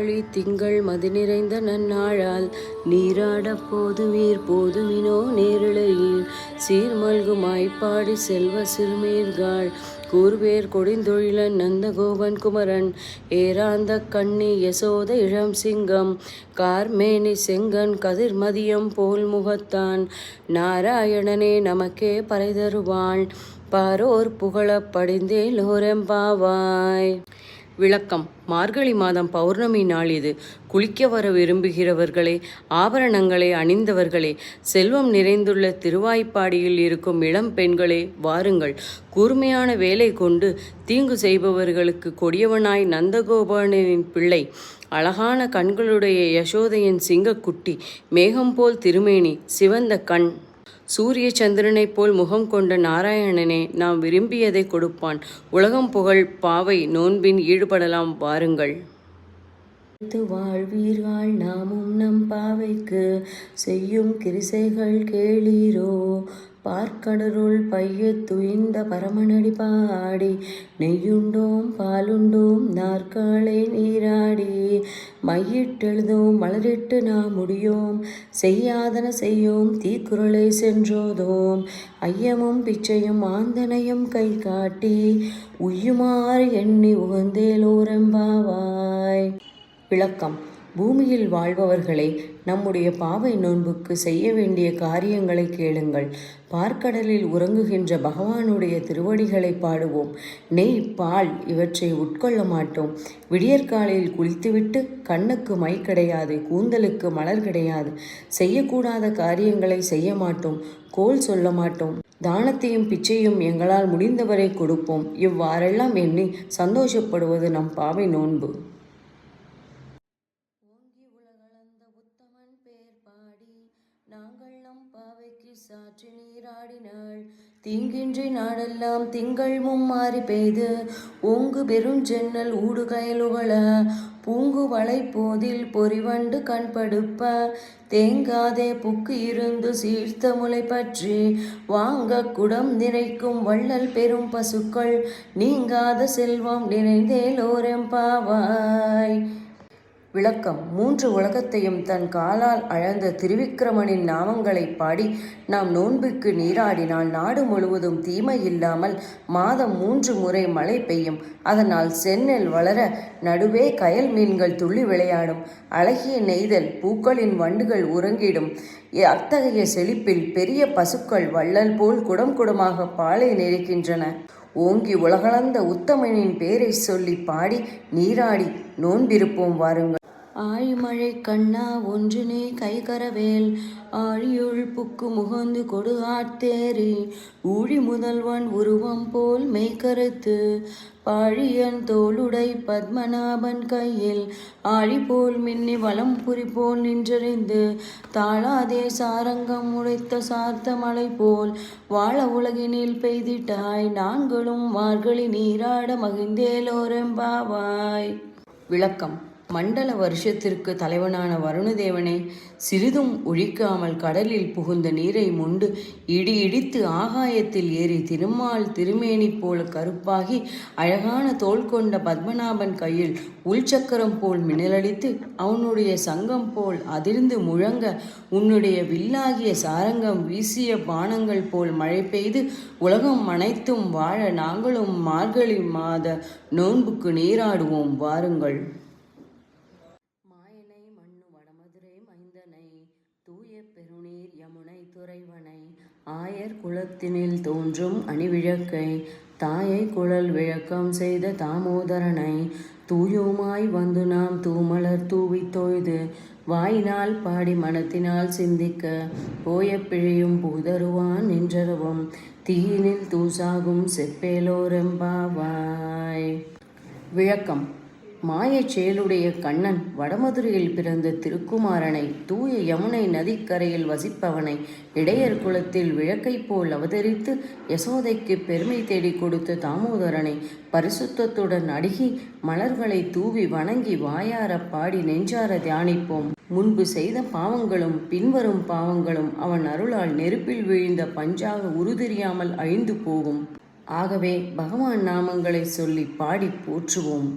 வழி திங்கள் மதி நிறைந்த நன்னாளால் நீராடப் போதுவீர் போதுமினோ நேரிழையில் சீர்மல்கும் ஆய்ப்பாடி செல்வ சிறுமீர்காள். கூர்வேர் கொடிந்தொழிலன் நந்தகோபன் குமரன். ஏராந்த கண்ணி யசோத இளம் சிங்கம் கார்மேனி செங்கன் கதிர்மதியம் போல் முகத்தான். நாராயணனே நமக்கே பறை தருவாள் பாரோர் புகழப் படிந்தேலோரெம்பாவாய் விளக்கம். மார்கழி மாதம் பௌர்ணமி நாள் இது. குளிக்க வர விரும்புகிறவர்களே ஆபரணங்களை அணிந்தவர்களே செல்வம் நிறைந்துள்ள திருவாய்ப்பாடியில் இருக்கும் இளம் பெண்களே வாருங்கள். கூர்மையான வேலை கொண்டு தீங்கு செய்பவர்களுக்கு கொடியவனாய் நந்தகோபாலனின் பிள்ளை அழகான கண்களுடைய யசோதையின் சிங்கக்குட்டி மேகம் போல் திருமேனி சிவந்த கண். சூரிய சந்திரனைப் போல் முகம் கொண்ட நாராயணனே நாம் விரும்பியதை கொடுப்பான். உலகம் புகழ் பாவை நோன்பின் ஈடுபடலாம் வாருங்கள். வாழ்வீர்கள் நாமும் நம் பாவைக்கு செய்யும் கிரிசைகள் கேளீரோ? பார்க்கடலுள் பைய துய்ந்த பரமனடி பாடி நெய்யுண்டோம் பாலுண்டோம் நாற்காலை நீராடி. மையிட்டெழுதோம் மலரிட்டு நாம் முடியோம் செய்யாதன செய்யோம் தீக்குறளை சென்றோதோம். ஐயமும் பிச்சையும் ஆந்தனையும் கை காட்டி உய்யுமாறு எண்ணி உகந்தேலோரம்பாவாய் விளக்கம். பூமியில் வாழ்பவர்களே நம்முடைய பாவை நோன்புக்கு செய்ய வேண்டிய காரியங்களை கேளுங்கள். பார்க்கடலில் உறங்குகின்ற பகவானுடைய திருவடிகளை பாடுவோம். நெய் பால் இவற்றை உட்கொள்ள மாட்டோம். விடியற்காலையில் குளித்துவிட்டு கண்ணுக்கு மை கிடையாது கூந்தலுக்கு மலர் கிடையாது. செய்யக்கூடாத காரியங்களை செய்ய மாட்டோம். கோல் சொல்ல மாட்டோம். தானத்தையும் பிச்சையும் எங்களால் முடிந்தவரை கொடுப்போம். இவ்வாறெல்லாம் எண்ணி சந்தோஷப்படுவது நம் பாவை நோன்பு. நாங்கள் நம் பாவைக்கு சாற்றி நீராடினாள். தீங்கின்றி நாடெல்லாம் திங்கள் மும்மாறி பெய்து. ஓங்கு பெருஞ்சென்னல் ஊடு கயலுகள பூங்கு வளை போதில் பொறிவண்டு கண்படுப்ப தேங்காதே புக்கு இருந்து சீர்த்த முளை பற்றி. வாங்க குடம் நிறைக்கும் வள்ளல் பெரும் பசுக்கள். நீங்காத செல்வம் நிறைந்தேலோரெம்பாவாய் விளக்கம். மூன்று உலகத்தையும் தன் காலால் அழந்த திருவிக்கிரமனின் நாமங்களை பாடி நாம் நோன்புக்கு நீராடினால் நாடு முழுவதும் தீமை இல்லாமல் மாதம் மூன்று முறை மழை பெய்யும். அதனால் செந்நெல் வளர நடுவே கயல் மீன்கள் துள்ளி விளையாடும். அழகிய நெய்தல் பூக்களின் வண்டுகள் உறங்கிடும். அத்தகைய செழிப்பில் பெரிய பசுக்கள் வள்ளல் போல் குடம் குடமாக பாலை நெருக்கின்றன. ஓங்கி உலகளந்த உத்தமனின் பேரை சொல்லி பாடி நீராடி நோன்பிருப்போம் வாருங்கள். ஆழிமழை கண்ணா ஒன்றினே கைகரவேல். ஆழியுள் புக்கு முகந்து கொடு ஆட்தேரி ஊழி முதல்வன் உருவம் போல் மெய்கருத்து பாழியன் தோளுடை பத்மநாபன் கையில். ஆழி போல் மின்னி வலம் புரி போல் நின்றறிந்து. தாளாதே சாரங்கம் உடைத்த சார்த்த மலை போல். வாழ உலகினில் பெய்திட்டாய் நாங்களும் மார்கழி நீராட மகிழ்ந்தேலோரெம்பாவாய். விளக்கம். மண்டல வருஷத்திற்கு தலைவனான வருணதேவனே சிறிதும் ஒழிக்காமல் கடலில் புகுந்த நீரை முண்டு இடி இடித்து ஆகாயத்தில் ஏறி திருமால் திருமேனி போல கருப்பாகி அழகான தோல் கொண்ட பத்மநாபன் கையில் உள்சக்கரம் போல் மின்னலடித்து அவனுடைய சங்கம் போல் அதிர்ந்து முழங்க உன்னுடைய வில்லாகிய சாரங்கம் வீசிய பானங்கள் போல் மழை பெய்து உலகம் அனைத்தும் வாழ நாங்களும் மார்கழி மாத நோன்புக்கு நீராடுவோம் வாருங்கள். துறைவனை ஆயர் குலத்தினில் தோன்றும் அணிவிழக்கை தாயை குழல் விளக்கம் செய்த தாமோதரனை தூயோமாய் வந்து நாம் தூமலர் தூவி தொய்து வாயினால் பாடி மனத்தினால் சிந்திக்க போய பிழையும் பூதருவான் நின்றருவும் தீயினில் தூசாகும் செப்பேலோரெம்பாவாய் விளக்கம். மாயச் செயலுடைய கண்ணன் வடமதுரையில் பிறந்த திருக்குமாரனை தூய யமுனை நதிக்கரையில் வசிப்பவனை இடையர் குலத்தில் விளக்கைப் போல் அவதரித்து யசோதைக்கு பெருமை தேடி கொடுத்த தாமோதரனை பரிசுத்தத்துடன் அடுகி மலர்களை தூவி வணங்கி வாயார பாடி நெஞ்சார தியானிப்போம். முன்பு செய்த பாவங்களும் பின்வரும் பாவங்களும் அவன் அருளால் நெருப்பில் விழுந்த பஞ்சாக உருதெரியாமல் அழிந்து போகும். ஆகவே பகவான் நாமங்களை சொல்லி பாடி போற்றுவோம்.